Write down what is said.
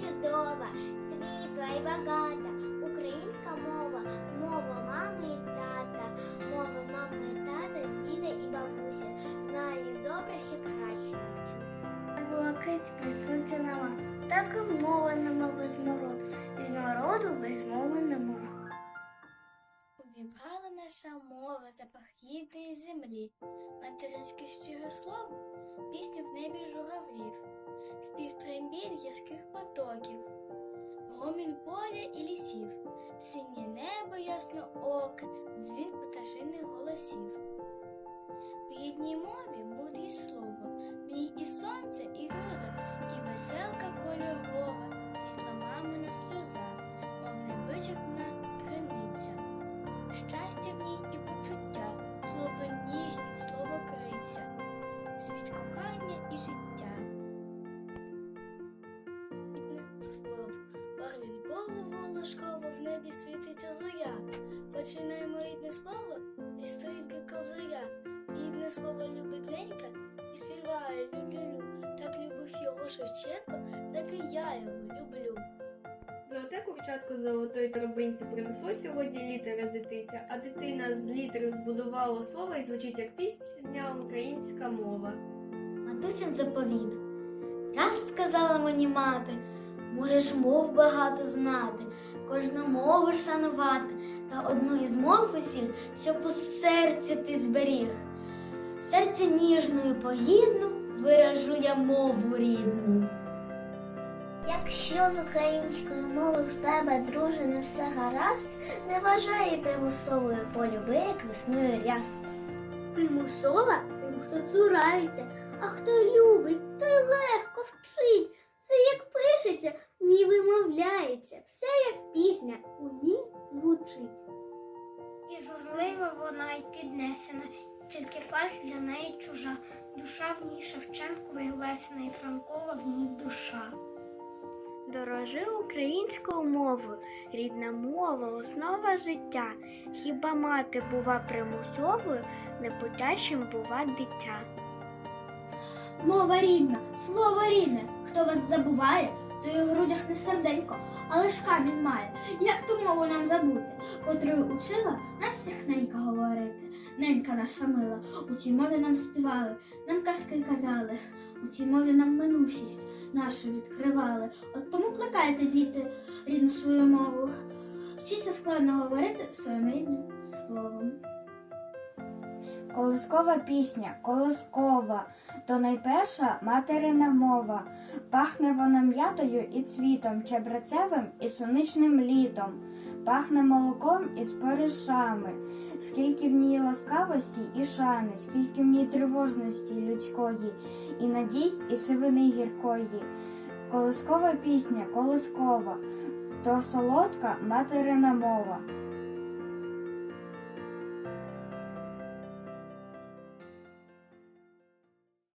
чудова, світла і багата, українська мова, мова мами і тата, мова мами і тата, діда і бабуся. Знаю добре, що краще навчуся. Блакить без сонця нема, так і мова нема без народу, і народу без мови нема. Увібрала наша мова запах рідної землі, материнське щире слово, пісню в небі журавлів, спів трембіль гірських потоків, гомін поля і лісів, синє небо ясно оке, дзвін пташиних голосів. В рідній мові світиться зоря. Починаємо рідне слово зі сторінки кобзаря. Рідне слово любить ненька і співає люблю-лю. Так любив його Шевченко, так і я його люблю. Золоте курчатко золотої торбинці принесло сьогодні літери дитиця, а дитина з літер збудувала слово і звучить як пісня українська мова. Матусин заповіт. Раз сказала мені мати, можеш мов багато знати, кожну мову шанувати, та одну із мов усіх, щоб у серці ти зберіг. Серці ніжною погідну збережу я мову рідну. Якщо з українською мовою в тебе, друже, не все гаразд, не вважай примусовою полюби, як весною ряст. Примусова тим, хто цурається, а хто любить, звучить. І журлива вона й піднесена, тільки фальш для неї чужа. Душа в ній Шевченкова і Лесина, і Франкова в ній душа. Дорожи українською мовою, рідна мова, основа життя. Хіба мати бува примусовою, непотячим бува дитя. Мова рідна, слово рідне. Хто вас забуває, то й у грудях не серденько, але ж камінь має. Як ту мову нам забути, котрою учила нас всіх ненька говорити. Ненька наша мила, у тій мові нам співали, нам казки казали, у тій мові нам минувшість нашу відкривали. От тому плекайте, діти, рідну свою мову. Вчіться складно говорити своїм рідним словом. Колискова пісня, колискова, то найперша материна мова. Пахне вона м'ятою і цвітом, чебрецевим і сонячним літом. Пахне молоком і споришами, скільки в ній ласкавості і шани, скільки в ній тривожності людської, і надій, і сивини гіркої. Колискова пісня, колискова, то солодка материна мова.